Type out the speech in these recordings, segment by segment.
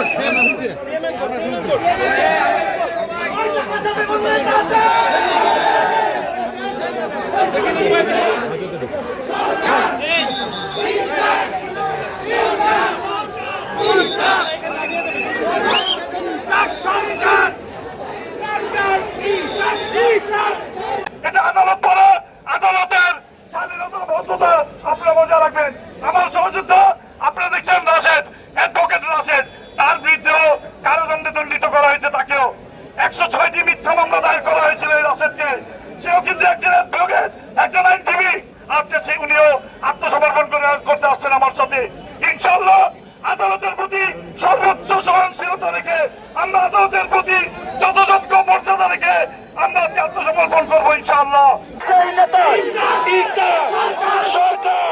Court একশো ছয়টি মিথ্যা মামলা দায়ের করা হয়েছিল এই রাশেদকে সেও কিন্তু একজন অ্যাডভোকেট একজন আইনজীবী আজকে সে উনিও আত্মসমর্পণ করে করতে আসছেন আমার সাথে ইনশাল্লাহ আদালতের প্রতি সর্বোচ্চ সহনশীলতা রেখে আমরা আদালতের প্রতি যথাযোগ্য মর্যাদা রেখে আমরা আজকে আত্মসমর্পণ করব ইনশাআল্লাহ সেই নেতা ইসা সরকার সরকার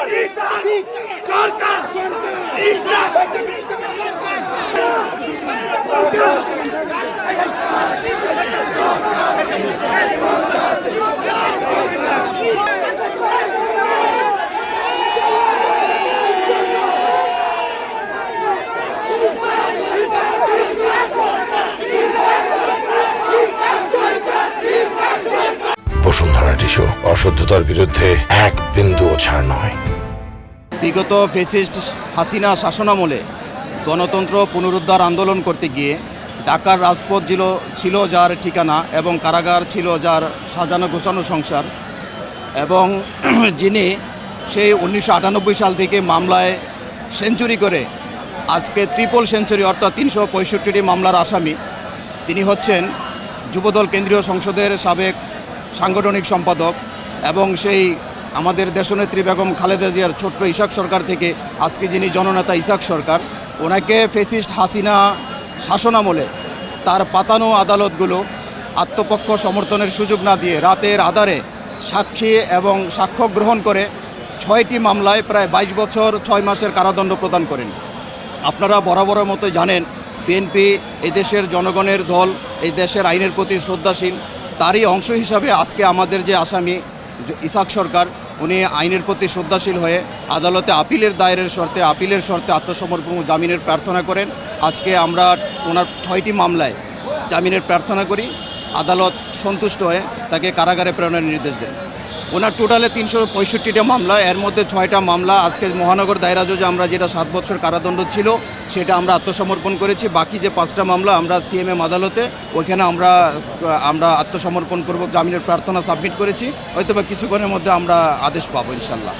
বসুন্ধরা অশুদ্ধতার বিরুদ্ধে এক বিন্দুও ছাড় নয়। বিগত ফেসিস্ট হাসিনা শাসনামলে গণতন্ত্র পুনরুদ্ধার আন্দোলন করতে গিয়ে ঢাকার রাজপথ ছিল ছিল যার ঠিকানা এবং কারাগার ছিল যার সাজানো গোছানো সংসার এবং যিনি সেই উনিশশো আটানব্বই সাল থেকে মামলায় সেঞ্চুরি করে, আজকে ট্রিপল সেঞ্চুরি অর্থাৎ তিনশো পঁয়ষট্টিটি মামলার আসামি, তিনি হচ্ছেন যুবদল কেন্দ্রীয় সংসদের সাবেক সাংগঠনিক সম্পাদক এবং সেই আমাদের দেশনেত্রী বেগম খালেদা জিয়ার ছোট্ট ইসাক সরকার থেকে আজকে যিনি জননেতা ইসাক সরকার, ওনাকে ফেসিস্ট হাসিনা শাসনামলে তার পাতানো আদালতগুলো আত্মপক্ষ সমর্থনের সুযোগ না দিয়ে রাতের আধারে সাক্ষী এবং সাক্ষ্য গ্রহণ করে ছয়টি মামলায় প্রায় বাইশ বছর ছয় মাসের কারাদণ্ড প্রদান করেন। আপনারা বরাবরের মতো জানেন, বিএনপি এই দেশের জনগণের দল, এই দেশের আইনের প্রতি শ্রদ্ধাশীল। তারই অংশ হিসাবে আজকে আমাদের যে আসামি ইসাক সরকার, উনি আইনের প্রতি শ্রদ্ধাশীল হয়ে আদালতে আপিলের দায়েরের শর্তে, আপিলের শর্তে আত্মসমর্পণ জামিনের প্রার্থনা করেন। আজকে আমরা ওনার ছয়টি মামলায় জামিনের প্রার্থনা করি। আদালত সন্তুষ্ট হয়ে তাকে কারাগারে প্রেরণের নির্দেশ দেন। ওনার টোটালে তিনশো পঁয়ষট্টিটা মামলা, এর মধ্যে ছয়টা মামলা আজকে মহানগর দায়রা জজে আমরা যেটা সাত বছর কারাদণ্ড ছিল, সেটা আমরা আত্মসমর্পণ করেছি। বাকি যে পাঁচটা মামলা আমরা সিএমএম আদালতে ওইখানে আমরা আমরা আত্মসমর্পণ করব, জামিনের প্রার্থনা সাবমিট করেছি। হয়তো বা কিছুক্ষণের মধ্যে আমরা আদেশ পাবো, ইনশাল্লাহ।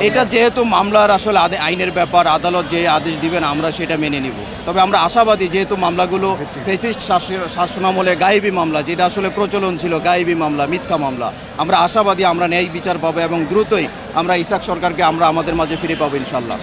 এটা যেহেতু মামলার আসলে আইনের ব্যাপার, আদালত যে আদেশ দিবেন, আমরা সেটা মেনে নিব। তবে আমরা আশাবাদী যেহেতু মামলাগুলো ফেসিস্ট শাস- শাসনামলে গায়েবী মামলা, যেটা আসলে প্রচলন ছিল, গায়েবী মামলা, মিথ্যা মামলা, আমরা আশাবাদী আমরা ন্যায় বিচার পাবো এবং দ্রুতই আমরা ইসাক সরকারকে আমরা আমাদের মাঝে ফিরে পাবো ইনশাল্লাহ।